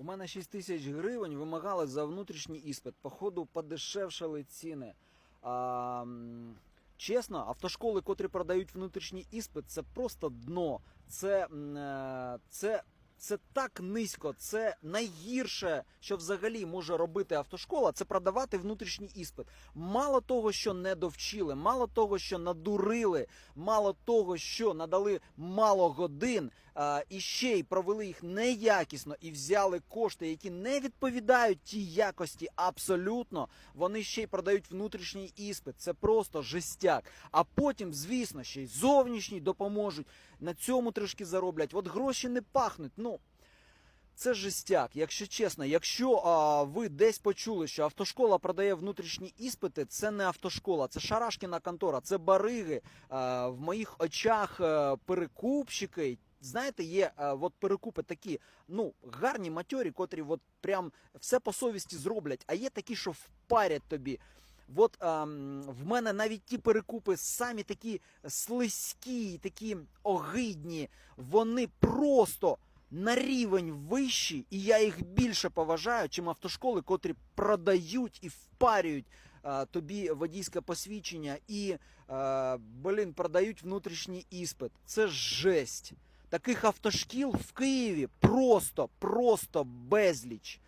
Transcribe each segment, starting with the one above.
У мене 6 тисяч гривень вимагали за внутрішній іспит. Походу, подешевшали ціни. А, чесно, автошколи, котрі продають внутрішній іспит, це просто дно. Це, е, це, це так низько, це найгірше, що взагалі може робити автошкола, це продавати внутрішній іспит. Мало того, що не довчили, мало того, що надурили, мало того, що надали мало годин, а, і ще й провели їх неякісно і взяли кошти, які не відповідають тій якості абсолютно. Вони ще й продають внутрішній іспит. Це просто жестяк. А потім, звісно, ще й зовнішній допоможуть. На цьому трішки зароблять. От гроші не пахнуть. Ну. Це жестяк, якщо чесно. Якщо а, ви десь почули, що автошкола продає внутрішні іспити, це не автошкола, це шарашкіна контора, це бариги. А, в моїх очах а, перекупщики. Знаєте, є а, от перекупи такі, ну, гарні матьорі, котрі от прям все по совісті зроблять, а є такі, що впарять тобі. От ем, в мене навіть ті перекупи самі такі слизькі, такі огидні, вони просто на рівень вищий, і я їх більше поважаю, чим автошколи, котрі продають і впарюють е, тобі водійське посвідчення і, е, блін, продають внутрішній іспит. Це жесть. Таких автошкіл в Києві просто, просто безліч.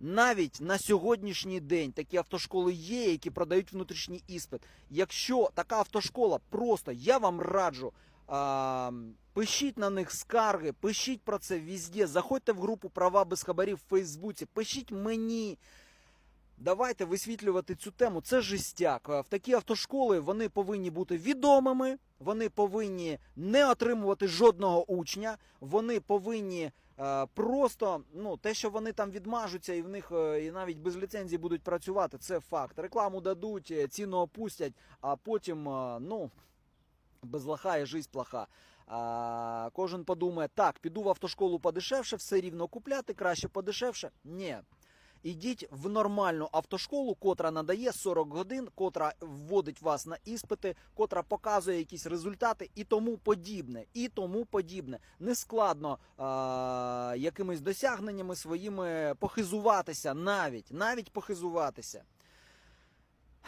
Навіть на сьогоднішній день такі автошколи є, які продають внутрішній іспит. Якщо така автошкола просто, я вам раджу, а, пишіть на них скарги, пишіть про це везде, заходьте в групу права без хабарів в Фейсбуці, пишіть мені. Давайте висвітлювати цю тему. Це жестяк. Е, В такі автошколи вони повинні бути відомими, вони повинні не отримувати жодного учня, вони повинні е, просто ну те, що вони там відмажуться, і в них е, і навіть без ліцензії будуть працювати, це факт. Рекламу дадуть, е, ціну опустять, а потім е, ну без лоха і жизнь плоха. А, кожен подумає, так, піду в автошколу подешевше, все рівно купляти, краще подешевше. Ні. Ідіть в нормальну автошколу, котра надає 40 годин, котра вводить вас на іспити, котра показує якісь результати і тому подібне. І тому подібне. Не складно а, якимись досягненнями своїми похизуватися, навіть навіть похизуватися.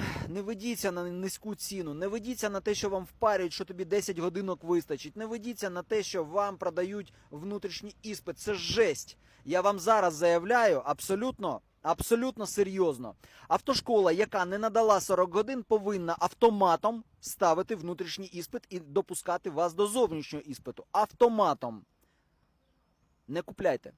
Не ведіться на низьку ціну, не ведіться на те, що вам впарюють, що тобі 10 годинок вистачить. Не ведіться на те, що вам продають внутрішній іспит. Це жесть. Я вам зараз заявляю абсолютно, абсолютно серйозно. Автошкола, яка не надала 40 годин, повинна автоматом ставити внутрішній іспит і допускати вас до зовнішнього іспиту. Автоматом. Не купляйте.